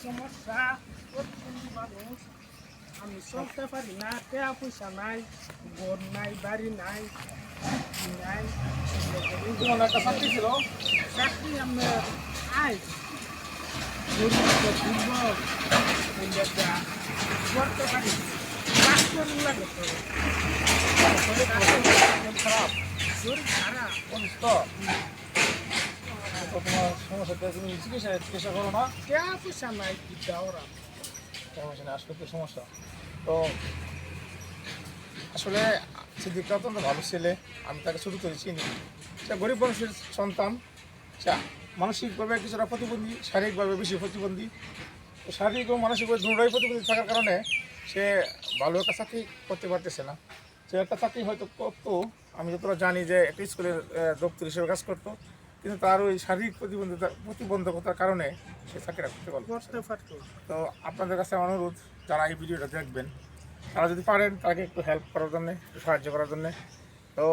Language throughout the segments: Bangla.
সমস্যা আমি চলতে পারি না টাকা পয়সা নাই ঘর নাই বাড়ি নাই নাই একটা চাকরি ছিল চাকরি করতে পারি কাজ করুন সমস্যাটা তুমি চিকিৎসা চিকিৎসা করো না আসলে তো সমস্যা তো আসলে সিদ্দিকটা অত্যন্ত ভালো ছেলে, আমি তাকে শুরু করে চিনি। সে গরিব মানুষের সন্তান, সে মানসিকভাবে কিছুটা প্রতিবন্ধী, শারীরিকভাবে বেশি প্রতিবন্ধী তো শারীরিক এবং মানসিকভাবে দুটোই প্রতিবন্ধী থাকার কারণে সে ভালো একটা চাকরি করতে পারতেছে না। সে একটা চাকরি হয়তো করতো। আমি যতটা জানি যে একটা স্কুলের দপ্তর হিসেবে কাজ করতো কিন্তু তার ওই শারীরিক প্রতিবন্ধিতা প্রতিবন্ধকতার কারণে সে চাকরিটা করতে পারল। তো আপনাদের কাছে আমার অনুরোধ যারা এই ভিডিওটা দেখবেন তারা যদি পারেন তাকে একটু হেল্প করার জন্যে একটু সাহায্য করার জন্যে। তো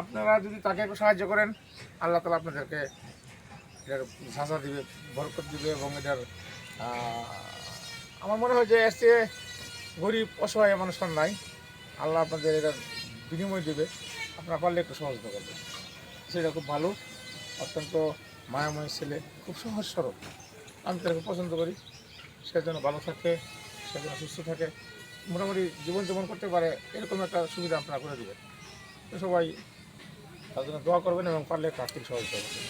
আপনারা যদি তাকে একটু সাহায্য করেন আল্লাহ তালা আপনাদেরকে এটার ঝাঁঝা দিবে বরকত দিবে এবং এটার আমার মনে হয় যে চেয়ে গরিব অসহায় মানুষ নাই। আল্লাহ আপনাদের এটা বিনিময় দেবে। আপনারা পারলে একটু সহযোগিতা করবেন। সেটা খুব ভালো। অত্যন্ত মায়াময় ছেলে, খুব সহজ সরল। আমি তাকে পছন্দ করি। সে যেন ভালো থাকে, সে যেন সুস্থ থাকে। মোটামুটি জীবনযাপন করতে পারে, এরকম একটা সুবিধা আপনারা করে দেবেন। সবাই তার জন্য দোয়া করবেন এবং পারলে একটু আর্থিক সহযোগিতা করবেন।